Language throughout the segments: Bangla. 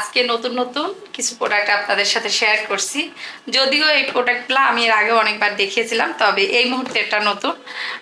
আজকে নতুন নতুন কিছু প্রোডাক্ট আপনাদের সাথে শেয়ার করছি। যদিও এই প্রোডাক্টগুলো আমি এর আগে অনেকবার দেখিয়েছিলাম, তবে এই মুহূর্তে এটা নতুন।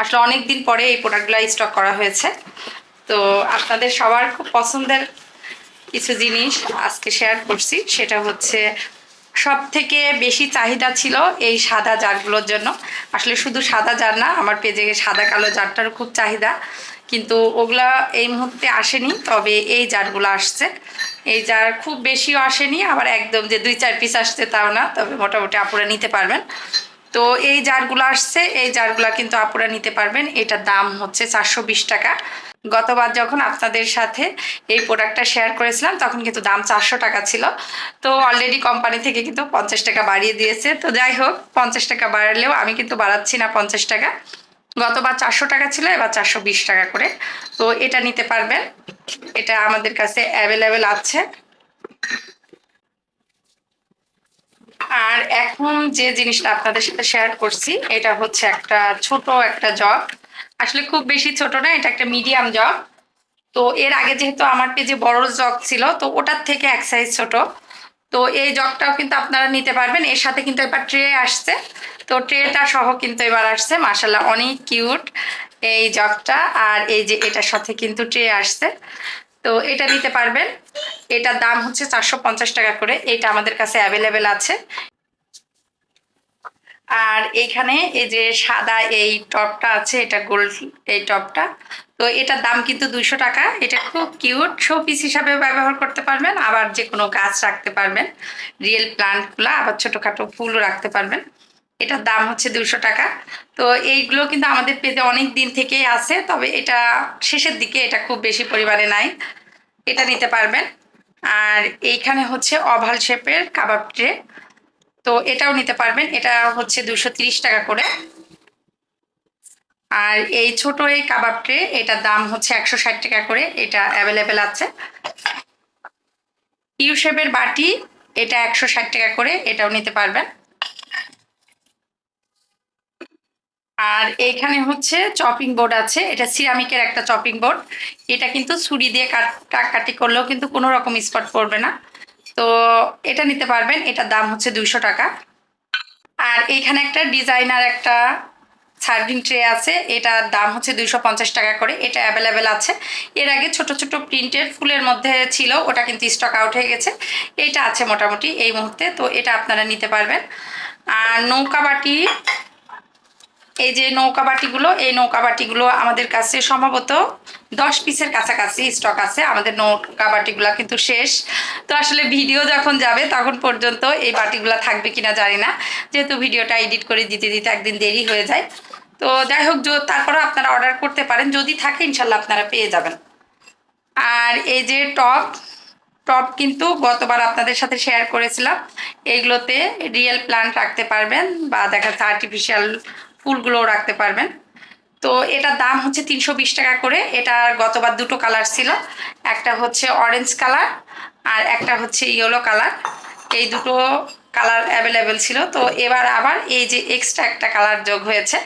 আসলে অনেক দিন পরে এই প্রোডাক্টগুলো স্টক করা হয়েছে। তো আপনাদের সবার খুব পছন্দের কিছু জিনিস আজকে শেয়ার করছি, সেটা হচ্ছে সব থেকে বেশি চাহিদা ছিল এই সাদা জারগুলোর জন্য। আসলে শুধু সাদা জার না, আমার পেজে সাদা কালো জারটারও খুব চাহিদা। কিন্তু ওগুলা এই মুহূর্তে আসেনি, তবে এই জারগুলো আসছে। এই জার খুব বেশিও আসেনি, আবার একদম যে দুই চার পিস আসছে তাও না, তবে মোটামুটি আপুরা নিতে পারবেন। তো এই জারগুলো আসছে, এই জারগুলো কিন্তু আপুরা নিতে পারবেন। এটার দাম হচ্ছে চারশো বিশ টাকা। গতবার যখন আপনাদের সাথে এই প্রোডাক্টটা শেয়ার করেছিলাম, তখন কিন্তু দাম চারশো টাকা ছিল। তো অলরেডি কোম্পানি থেকে কিন্তু পঞ্চাশ টাকা বাড়িয়ে দিয়েছে। তো যাই হোক, পঞ্চাশ টাকা বাড়লেও আমি কিন্তু বাড়াচ্ছি না পঞ্চাশ টাকা। গতবার চারশো টাকা ছিল, এবার চারশো বিশ টাকা করে। তো এটা নিতে পারবেন। এটা আমাদের কাছে অ্যাভেলেবেল আছে। আর এখন যে জিনিসটা আপনাদের সাথে শেয়ার করছি, এটা হচ্ছে একটা ছোট একটা জগ আসলে খুব বেশি ছোট না, এটা একটা মিডিয়াম জগ তো এর আগে যেহেতু আমার পেজে বড় জগ ছিল, তো ওটার থেকে এক সাইজ ছোট। তো এই জগটাও কিন্তু আপনারা নিতে পারবেন। এর সাথে কিন্তু এবার ট্রে আসছে। তো ট্রেটা সহ কিন্তু এবার আসছে। মাসাল্লাহ অনেক কিউট এই জগটা। আর এই যে এটার সাথে কিন্তু ট্রে আসছে। তো এটা নিতে পারবেন। এটার দাম হচ্ছে চারশো পঞ্চাশ টাকা করে। এটা আমাদের কাছে অ্যাভেলেবেল আছে। আর এইখানে এই যে সাদা এই টপটা আছে, এটা গোল্ড এই টপটা। তো এটার দাম কিন্তু দুইশো টাকা। এটা খুব কিউট। শো পিস হিসাবে ব্যবহার করতে পারবেন। আবার যে কোনো গাছ রাখতে পারবেন। রিয়েল প্লান্টগুলো আবার ছোটোখাটো ফুলও রাখতে পারবেন। এটার দাম হচ্ছে দুশো টাকা। তো এইগুলো কিন্তু আমাদের পেতে অনেক দিন থেকেই আছে, তবে এটা শেষের দিকে এটা খুব বেশি পরিমাণে নাই। এটা নিতে পারবেন। আর এইখানে হচ্ছে অভাল শেপের কাবাব ট্রে তো এটাও নিতে পারবেন। এটা হচ্ছে দুশো টাকা করে। আর এই ছোট এই কাবাব ট্রে এটার দাম হচ্ছে একশো ষাট টাকা করে। এটা অ্যাভেলেবেল আছে। ইউ শেপের বাটি, এটা একশো ষাট টাকা করে। এটাও নিতে পারবেন। আর এইখানে হচ্ছে চপিং বোর্ড আছে। এটা সিরামিকের একটা চপিং বোর্ড এটা কিন্তু ছুরি দিয়ে কাটাকাটি করলেও কিন্তু কোনো রকম স্পট পড়বে না। তো এটা নিতে পারবেন। এটার দাম হচ্ছে দুইশো টাকা। আর এইখানে একটা ডিজাইনার একটা সার্ভিং ট্রে আছে। এটার দাম হচ্ছে দুইশো পঞ্চাশ টাকা করে। এটা অ্যাভেলেবেল আছে। এর আগে ছোট ছোট প্রিন্টের ফুলের মধ্যে ছিল। ওটা কিন্তু স্টক আউট হয়ে গেছে। এটা আছে মোটামুটি এই মুহূর্তে। তো এটা আপনারা নিতে পারবেন। আর নৌকা বাটি এই যে নৌকা বাটিগুলো, এই নৌকা বাটিগুলো আমাদের কাছে সম্ভবত দশ পিসের কাছাকাছি স্টক আছে। আমাদের নৌকা বাটিগুলো কিন্তু শেষ। তো আসলে ভিডিও যখন যাবে তখন পর্যন্ত এই বাটিগুলো থাকবে কিনা জানি না। যেহেতু ভিডিওটা এডিট করে দিতে দিতে একদিন দেরি হয়ে যায়। তো যাই হোক তারপরেও আপনারা অর্ডার করতে পারেন। যদি থাকে, ইনশাল্লাহ আপনারা পেয়ে যাবেন। আর এই যে টপ টপ কিন্তু গতবার আপনাদের সাথে শেয়ার করেছিলাম। এইগুলোতে রিয়েল প্লান্ট রাখতে পারবেন বা দেখা যাচ্ছে আর্টিফিশিয়াল ফুলগুলোও রাখতে পারবেন। তো এটার দাম হচ্ছে তিনশো বিশ টাকা করে। এটার গতবার দুটো কালার ছিল। একটা হচ্ছে অরেঞ্জ কালার আর একটা হচ্ছে ইয়েলো কালার। এই দুটো কালার অ্যাভেলেবেল ছিল। তো এবার আবার এই যে এক্সট্রা একটা কালার যোগ হয়েছে,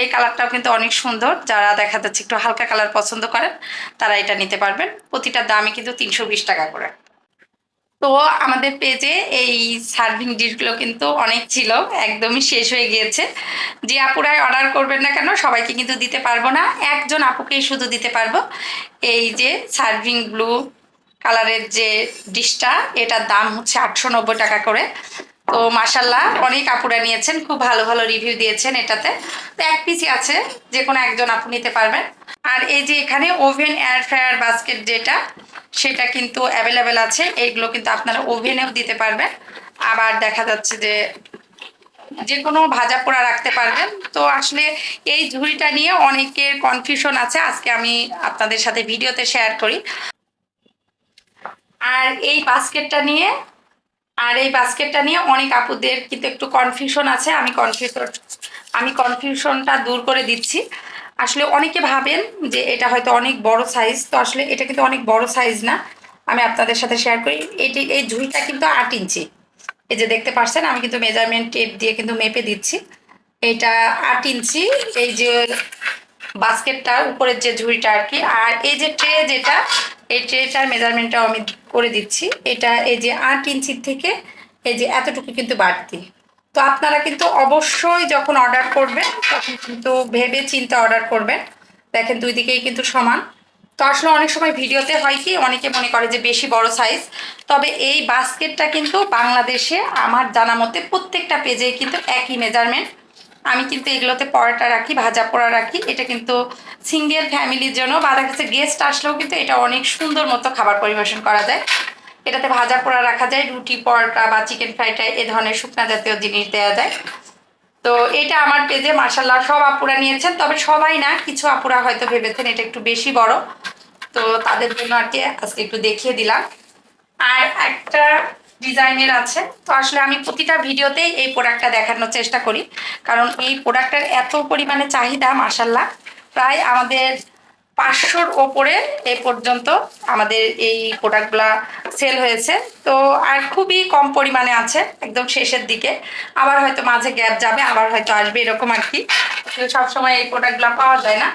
এই কালারটাও কিন্তু অনেক সুন্দর। যারা দেখা যাচ্ছে একটু হালকা কালার পছন্দ করেন, তারা এটা নিতে পারবেন। প্রতিটার দামই কিন্তু তিনশো বিশ টাকা করে। তো আমাদের পেজে এই সার্ভিং ডিশগুলো কিন্তু অনেক ছিল, একদমই শেষ হয়ে গিয়েছে। যে আপুরাই অর্ডার করবেন না কেন, সবাইকে কিন্তু দিতে পারব না। একজন আপুকেই শুধু দিতে পারব। এই যে সার্ভিং ব্লু কালারের যে ডিশটা এটার দাম হচ্ছে আটশো নব্বই টাকা করে। তো মাসাল্লাহ অনেক আপুরা নিয়েছেন, খুব ভালো ভালো রিভিউ দিয়েছেন এটাতে। তো এক পিসই আছে যে কোনো একজন আপু নিতে পারবেন। আর এই যে এখানে ওভেন এয়ার ফ্রায়ার বাস্কেট যেটা, সেটা কিন্তু অ্যাভেলেবেল আছে। এইগুলো কিন্তু আপনারা ওভেনেও দিতে পারবেন। আবার দেখা যাচ্ছে যে যে কোনো ভাজা পোড়া রাখতে পারবেন। তো আসলে এই ঝুড়িটা নিয়ে অনেকের কনফিউশন আছে। আজকে আমি আপনাদের সাথে ভিডিওতে শেয়ার করি। আর এই বাস্কেটটা নিয়ে আর এই বাস্কেটটা নিয়ে অনেক আপুদের কিন্তু একটু কনফিউশন আছে, আমি কনফিউশন আমি কনফিউশনটা দূর করে দিচ্ছি। আসলে অনেকে ভাবেন যে এটা হয়তো অনেক বড় সাইজ তো আসলে এটা কিন্তু অনেক বড় সাইজ না। আমি আপনাদের সাথে শেয়ার করি, এটি, এই ঝুড়িটা কিন্তু আট ইঞ্চি। এই যে দেখতে পাচ্ছেন আমি কিন্তু মেজারমেন্ট টেপ দিয়ে কিন্তু মেপে দিচ্ছি। এটা আট ইঞ্চি, এই যে বাস্কেটটা, উপরের যে ঝুড়িটা আর কি। আর এই যে ট্রে যেটা এই ট্রেটার মেজারমেন্টটাও আমি করে দিচ্ছি, এটা এই যে আট ইঞ্চির থেকে এই যে এতটুকু কিন্তু বাড়তি। তো আপনারা কিন্তু অবশ্যই যখন অর্ডার করবেন, তখন কিন্তু ভেবে চিন্তে অর্ডার করবেন। দেখেন দুই দিকেই কিন্তু সমান। তো আসলে অনেক সময় ভিডিওতে হয় কি, অনেকে মনে করে যে বেশি বড় সাইজ তবে এই বাস্কেটটা কিন্তু বাংলাদেশে আমার জানা মতে প্রত্যেকটা পেজে কিন্তু একই মেজারমেন্ট আমি কিন্তু এগুলোতে পরোটা রাখি, ভাজা পোড়া রাখি। এটা কিন্তু সিঙ্গেল ফ্যামিলির জন্য। বা দেখা যাচ্ছে গেস্ট আসলেও কিন্তু এটা অনেক সুন্দর মতো খাবার পরিবেশন করা যায়। এটাতে ভাজা পোড়া রাখা যায়, রুটি, পরোটা বা চিকেন রাইস এ ধরনের শুকনা জাতীয় জিনিস দেওয়া যায়। তো এটা আমার পেজে মার্শাল্লাহ সব আপুরা নিয়েছেন। তবে সবাই না, কিছু আপুরা হয়তো ভেবেছেন এটা একটু বেশি বড়। তো তাদের জন্য আর কি আজকে একটু দেখিয়ে দিলাম। আর একটা ডিজাইনের আছে। তো আসলে আমি প্রতিটা ভিডিওতেই এই প্রোডাক্টটা দেখানোর চেষ্টা করি। কারণ এই প্রোডাক্টের এত পরিমাণে চাহিদা মাসাল্লাহ প্রায় আমাদের পাঁচশোর ওপরে এ পর্যন্ত আমাদের এই প্রোডাক্টগুলা সেল হয়েছে। তো আর খুবই কম পরিমাণে আছে, একদম শেষের দিকে। আবার হয়তো মাঝে গ্যাপ যাবে, আবার হয়তো আসবে এরকম আর কি। সবসময় এই প্রোডাক্টগুলো পাওয়া যায় না।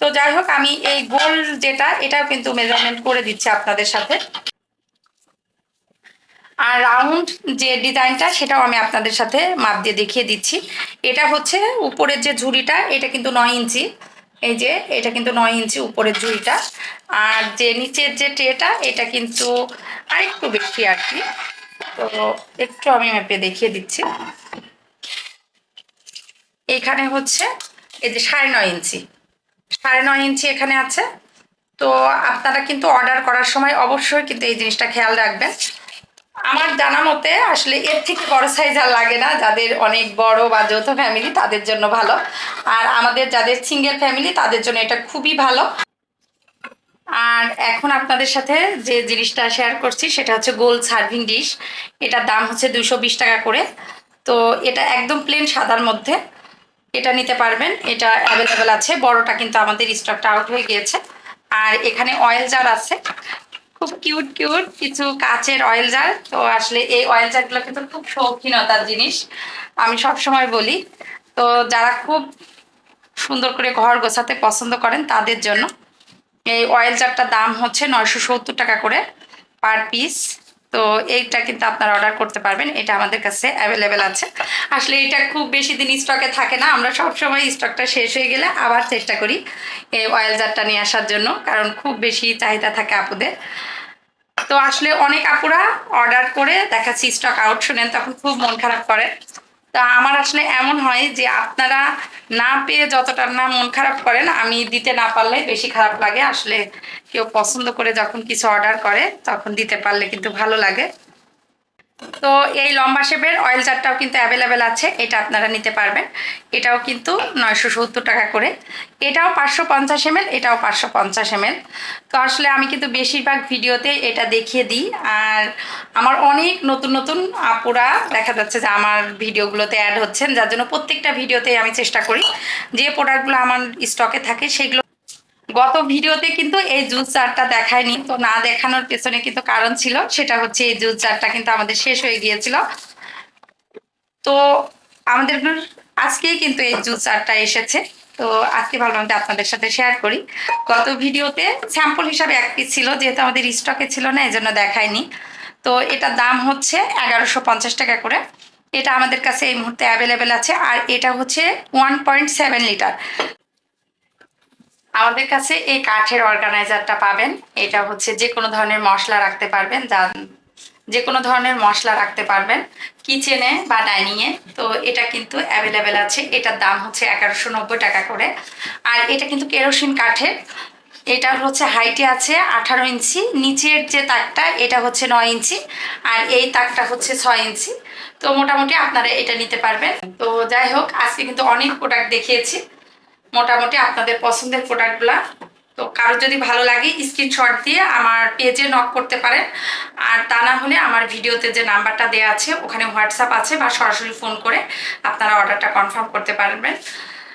তো যাই হোক, আমি এই গোল যেটা, এটাও কিন্তু মেজারমেন্ট করে দিচ্ছি আপনাদের সাথে। আর রাউন্ড যে ডিজাইনটা সেটাও আমি আপনাদের সাথে মাপ দিয়ে দেখিয়ে দিচ্ছি। এটা হচ্ছে উপরের যে ঝুড়িটা, এটা কিন্তু নয় ইঞ্চি। এই যে, এটা কিন্তু নয় ইঞ্চি উপরের ঝুড়িটা। আর যে নিচের যে ট্রেটা, এটা কিন্তু আরেকটু বেশি আর কি। তো একটু আমি ম্যাপে দেখিয়ে দিচ্ছি। এখানে হচ্ছে, এই যে সাড়ে নয় ইঞ্চি। সাড়ে নয় ইঞ্চি এখানে আছে। তো আপনারা কিন্তু অর্ডার করার সময় অবশ্যই কিন্তু এই জিনিসটা খেয়াল রাখবেন। আমার জানা মতে আসলে এর থেকে বড় সাইজ আর লাগে না। যাদের অনেক বড় বা যৌথ ফ্যামিলি তাদের জন্য ভালো। আর আমাদের যাদের সিঙ্গেল ফ্যামিলি তাদের জন্য এটা খুবই ভালো। আর এখন আপনাদের সাথে যে জিনিসটা শেয়ার করছি, সেটা হচ্ছে গোল সার্ভিং ডিশ এটার দাম হচ্ছে দুশো টাকা করে। তো এটা একদম প্লেন সাদার মধ্যে। এটা নিতে পারবেন। এটা অ্যাভেলেবেল আছে। বড়টা কিন্তু আমাদের স্টকটা আউট হয়ে গিয়েছে। আর এখানে অয়েল জার আছে। খুব কিউট কিউট কিছু কাচের অয়েল জার তো আসলে এই অয়েল জারগুলো কিন্তু খুব শৌখিনতার জিনিস, আমি সব সময় বলি। তো যারা খুব সুন্দর করে ঘর গোছাতে পছন্দ করেন, তাদের জন্য এই অয়েল জারটার দাম হচ্ছে নয়শো সত্তর টাকা করে পার পিস তো এইটা কিন্তু আপনারা অর্ডার করতে পারবেন, এটা আমাদের কাছে অ্যাভেলেবেল আছে। আসলে এটা খুব বেশি দিন স্টকে থাকে না, আমরা সব সময় স্টকটা শেষ হয়ে গেলে আবার চেষ্টা করি এই অয়েল জারটা নিয়ে আসার জন্য, কারণ খুব বেশি চাহিদা থাকে আপুদের। তো আসলে অনেক আপুরা অর্ডার করে দেখাচ্ছি স্টক আউট শুনেন, তখন খুব মন খারাপ করে। তা আমার আসলে এমন হয় যে আপনারা না পেয়ে যতটা না মন খারাপ করেন, আমি দিতে না পারলে বেশি খারাপ লাগে। আসলে কেউ পছন্দ করে যখন কিছু অর্ডার করে, তখন দিতে পারলে কিন্তু ভালো লাগে। তো এই লম্বা শেপের অয়েল জারটাও কিন্তু অ্যাভেলেবেল আছে, এটা আপনারা নিতে পারবেন। এটাও কিন্তু নয়শো সত্তর টাকা করে। এটাও পাঁচশো পঞ্চাশ এমএল, এটাও পাঁচশো পঞ্চাশ এমএল। তো আসলে আমি কিন্তু বেশিরভাগ ভিডিওতে এটা দেখিয়ে দিই। আর আমার অনেক নতুন নতুন আপুরা দেখা যাচ্ছে যে আমার ভিডিওগুলোতে অ্যাড হচ্ছেন, যার জন্য প্রত্যেকটা ভিডিওতেই আমি চেষ্টা করি। যে প্রোডাক্টগুলো আমার স্টকে থাকে, সেগুলো গত ভিডিওতে কিন্তু এই জুস চারটা দেখায়নি, তো না দেখানোর পেছনে কিন্তু কারণ ছিল, সেটা হচ্ছে এই জুস চারটা কিন্তু আমাদের শেষ হয়ে গিয়েছিল। তো আমাদের আজকেই কিন্তু এই জুস চারটা এসেছে, তো আজকে ভাবলাম যে আপনাদের সাথে শেয়ার করি। গত ভিডিওতে স্যাম্পল হিসাবে এক পিস ছিল, যেহেতু আমাদের স্টকে ছিল না এই জন্য দেখায়নি। তো এটার দাম হচ্ছে এগারোশো পঞ্চাশ টাকা করে। এটা আমাদের কাছে এই মুহূর্তে অ্যাভেলেবেল আছে, আর এটা হচ্ছে ওয়ান পয়েন্ট সেভেন লিটার আমাদের কাছে এই কাঠের অর্গানাইজারটা পাবেন। এটা হচ্ছে যে কোনো ধরনের মশলা রাখতে পারবেন, যা যে কোনো ধরনের মশলা রাখতে পারবেন, কিচেনে বা ডাইনিংয়ে। তো এটা কিন্তু অ্যাভেলেবেল আছে। এটার দাম হচ্ছে এগারোশো নব্বই টাকা করে। আর এটা কিন্তু কেরোসিন কাঠের। এটা হচ্ছে হাইটে আছে আঠারো ইঞ্চি, নিচের যে তাকটা, এটা হচ্ছে নয় ইঞ্চি, আর এই তাকটা হচ্ছে ছয় ইঞ্চি। তো মোটামুটি আপনারা এটা নিতে পারবেন। তো যাই হোক, আজকে কিন্তু অনেক প্রোডাক্ট দেখিয়েছি। মোটামুটি আপনাদের পছন্দের প্রোডাক্টগুলা তো কারও যদি ভালো লাগে স্ক্রিনশট দিয়ে আমার পেজে নক করতে পারেন। আর তা না হলে আমার ভিডিওতে যে নাম্বারটা দেওয়া আছে, ওখানে হোয়াটসঅ্যাপ আছে বা সরাসরি ফোন করে আপনারা অর্ডারটা কনফার্ম করতে পারবেন।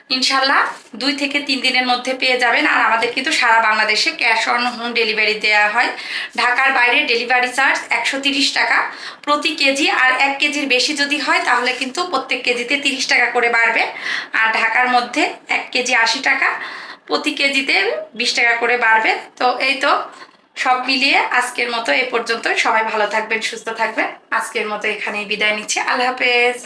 ইনশাল্লাহ দুই থেকে তিন দিনের মধ্যে পেয়ে যাবেন। আর আমাদের কিন্তু সারা বাংলাদেশে ক্যাশ অন হোম ডেলিভারি দেওয়া হয়। ঢাকার বাইরে ডেলিভারি চার্জ একশো টাকা প্রতি কেজি। আর এক কেজির বেশি যদি হয়, তাহলে কিন্তু প্রত্যেক কেজিতে তিরিশ টাকা করে বাড়বে। আর ঢাকার মধ্যে এক কেজি আশি টাকা প্রতি কেজিতে বিশ টাকা করে বাড়বে। তো এই তো সব মিলিয়ে আজকের মতো এ পর্যন্ত সবাই ভালো থাকবেন, সুস্থ থাকবেন। আজকের মতো এখানেই বিদায় নিচ্ছি। আল্লাহ হাফেজ।